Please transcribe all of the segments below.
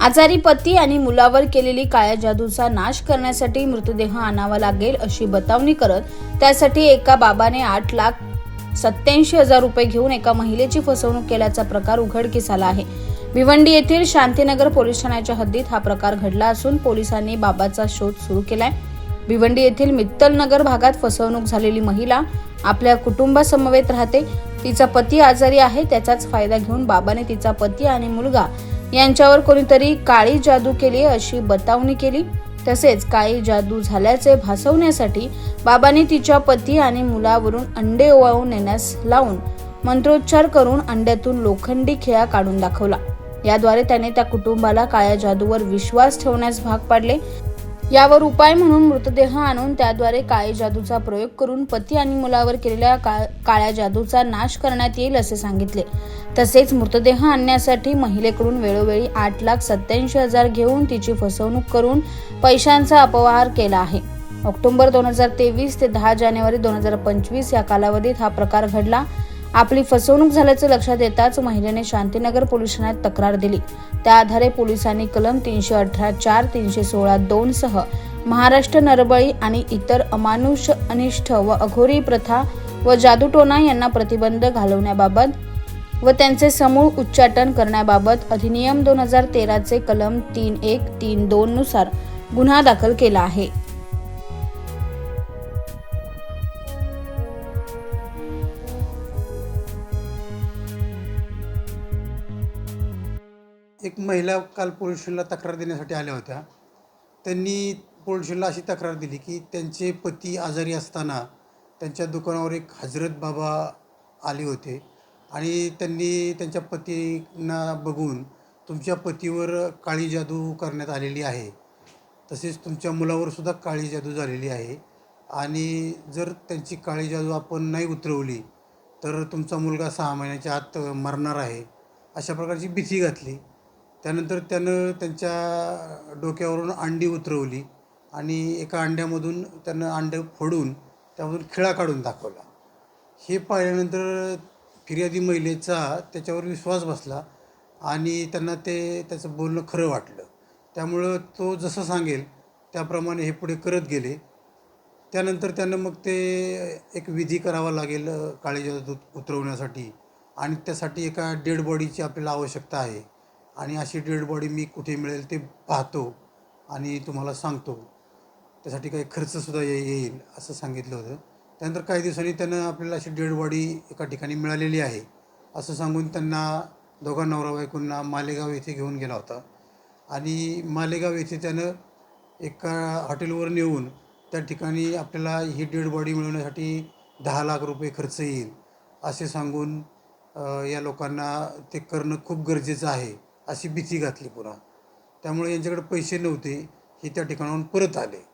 आजारी पती आणि मुलावर केलेली काळ्या जादूचा नाश करण्यासाठी मृतदेह आणावा लागेल अशी बतावणी करत त्यासाठी एका बाबाने आठ लाख सत्याऐंशी हजार रुपये घेऊन एका महिलेची फसवणूक केल्याचा प्रकार उघडकीस आला आहे. भिवंडी येथील शांतीनगर पोलीस ठाण्याच्या हद्दीत हा प्रकार घडला असून पोलिसांनी बाबाचा शोध सुरू केलाय. भिवंडी येथील मित्तल नगर भागात फसवणूक झालेली महिला आपल्या कुटुंबासमवेत राहते. तिचा पती आजारी आहे त्याचाच फायदा घेऊन बाबाने तिचा पती आणि मुलगा यांच्यावर कोणीतरी काळी जादू केली अशी बतावणी केली. तसेच काळी जादू झाल्याचे भासवण्यासाठी बाबांनी तिच्या पती आणि मुलावरून अंडे ओवाळून नेण्यास लावून मंत्रोच्चार करून अंड्यातून लोखंडी खिळा काढून दाखवला. याद्वारे त्याने त्या कुटुंबाला काळ्या जादूवर विश्वास ठेवण्यास भाग पाडले. यावर उपाय म्हणून मृतदेह आणून त्याद्वारे काळे जादूचा प्रयोग करून पती आणि मुलावर केलेल्या का- काळ्या जादूचा नाश करण्यात येईल असे सांगितले. तसेच मृतदेह आणण्यासाठी महिलेकडून वेळोवेळी आठ लाख सत्याऐंशी हजार घेऊन तिची फसवणूक करून पैशांचा अपहार केला आहे. ऑक्टोबर दोन हजार तेवीस ते दहा जानेवारी दोन हजार पंचवीस या कालावधीत हा प्रकार घडला. आपली फसवणूक झाल्याचं लक्षात येताच महिलेने शांतीनगर पोलीस ठाण्यात तक्रार दिली. त्या आधारे पोलिसांनी कलम तीनशे अठरा चार तीनशे सोळा दोन सह महाराष्ट्र नरबळी आणि इतर अमानुष अनिष्ठ व अघोरी प्रथा व जादूटोना यांना प्रतिबंध घालवण्याबाबत व त्यांचे समूळ उच्चाटन करण्याबाबत अधिनियम दोन हजार तेराचे कलम तीन एक तीन दोन नुसार गुन्हा दाखल केला आहे. एक महिला काल पोलीस स्टेशनला तक्रार देण्यासाठी आल्या होत्या. त्यांनी पोलीस स्टेशनला अशी तक्रार दिली की त्यांचे पती आजारी असताना त्यांच्या दुकानावर एक हजरत बाबा आले होते आणि त्यांनी त्यांच्या पतींना बघून तुमच्या पतीवर काळी जादू करण्यात आलेली आहे. तसेच तुमच्या मुलावर सुद्धा काळी जादू झालेली आहे आणि जर त्यांची काळी जादू आपण नाही उतरवली तर तुमचा मुलगा सहा महिन्याच्या आत मरणार आहे. अशा प्रकारची भीती घातली. त्यानंतर त्यानं त्यांच्या डोक्यावरून अंडी उतरवली आणि एका अंड्यामधून त्यानं अंडं फोडून त्यामधून खिळा काढून दाखवला. हे पाहिल्यानंतर फिर्यादी महिलेचा त्याच्यावर विश्वास बसला आणि त्यांना ते त्याचं बोलणं खरं वाटलं. त्यामुळं तो जसं सांगेल त्याप्रमाणे हे पुढे करत गेले. त्यानंतर त्यानं मग ते एक विधी करावा लागेल अ, दूध उतरवण्यासाठी. आणि त्यासाठी एका डेड बॉडीची आपल्याला आवश्यकता आहे. आणि अशी डेड बॉडी मी कुठे मिळेल ते पाहतो आणि तुम्हाला सांगतो. त्यासाठी काही खर्चसुद्धा ये येईल असं सांगितलं होतं. त्यानंतर काही दिवसांनी त्यानं आपल्याला अशी डेड बॉडी एका ठिकाणी मिळालेली आहे असं सांगून त्यांना दोघा नवरा बायकोंना मालेगाव येथे घेऊन गेला होता. आणि मालेगाव येथे त्यानं एका हॉटेलवर नेऊन त्या ठिकाणी आपल्याला ही डेड बॉडी मिळवण्यासाठी दहा लाख रुपये खर्च येईल असे सांगून या लोकांना ते करणं खूप गरजेचं आहे. अशी भीती घातली पुन्हा. त्यामुळे यांच्याकडे पैसे नव्हते हे त्या ठिकाणाहून परत आले.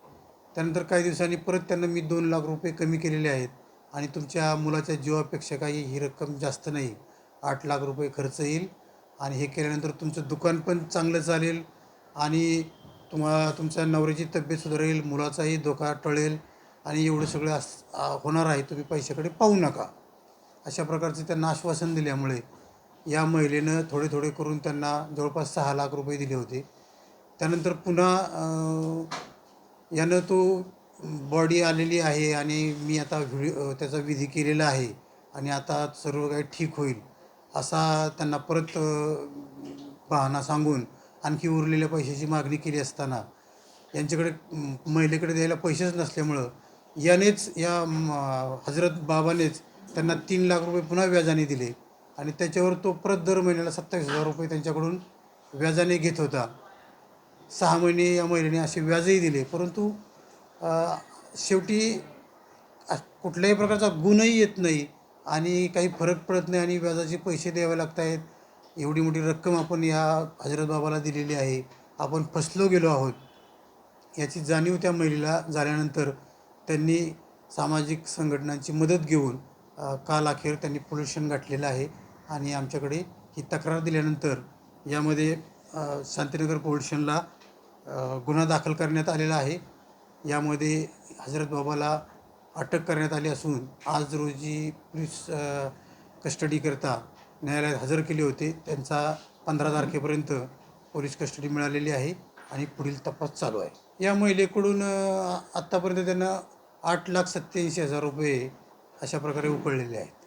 त्यानंतर काही दिवसांनी परत त्यांना मी दोन लाख रुपये कमी केलेले आहेत आणि तुमच्या मुलाच्या जीवापेक्षा काही ही रक्कम जास्त नाही. आठ लाख रुपये खर्च येईल आणि हे केल्यानंतर तुमचं दुकान पण चांगलं चालेल आणि तुम्हाला तुमच्या नवऱ्याची तब्येत सुधारेल मुलाचाही धोका टळेल आणि एवढं सगळं अस होणार आहे तुम्ही पैशाकडे पाहू नका. अशा प्रकारचे त्यांना आश्वासन दिल्यामुळे या महिलेनं थोडे थोडे करून त्यांना जवळपास सहा लाख रुपये दिले होते. त्यानंतर पुन्हा यानं तो बॉडी आलेली आहे आणि मी आता व्हिडिओ त्याचा विधी केलेला आहे आणि आता सर्व काही ठीक होईल असा त्यांना परत अं, सांगून आणखी उरलेल्या पैशाची मागणी केली असताना यांच्याकडे महिलेकडे द्यायला पैसेच नसल्यामुळं यानेच या हजरत बाबानेच त्यांना तीन लाख रुपये पुन्हा व्याजाने दिले. आणि त्याच्यावर तो परत दर महिन्याला सत्तावीस हजार रुपये त्यांच्याकडून व्याजाने घेत होता. सहा महिने या महिलेने असे व्याजही दिले. परंतु शेवटी कुठल्याही प्रकारचा गुणही येत नाही आणि काही फरक पडत नाही आणि व्याजाचे पैसे द्यावे लागत आहेत. एवढी मोठी रक्कम आपण या हजरत बाबाला दिलेली आहे. आपण फसलो गेलो आहोत. याची जाणीव त्या महिलेला झाल्यानंतर त्यांनी सामाजिक संघटनांची मदत घेऊन काल अखेर त्यांनी पोल्युशन गाठलेलं आहे. आणि आमच्याकडे ही तक्रार दिल्यानंतर यामध्ये शांतीनगर पोलिशनला गुन्हा दाखल करण्यात आलेला आहे. यामध्ये हजरत बाबाला अटक करण्यात आली असून आज रोजी पोलीस कस्टडीकरता न्यायालयात हजर केले होते. त्यांचा पंधरा तारखेपर्यंत पोलीस कस्टडी मिळालेली आहे आणि पुढील तपास चालू आहे. या महिलेकडून आत्तापर्यंत त्यांना आठ लाख सत्याऐंशी हजार रुपये अशा प्रकारे उकळलेले आहेत.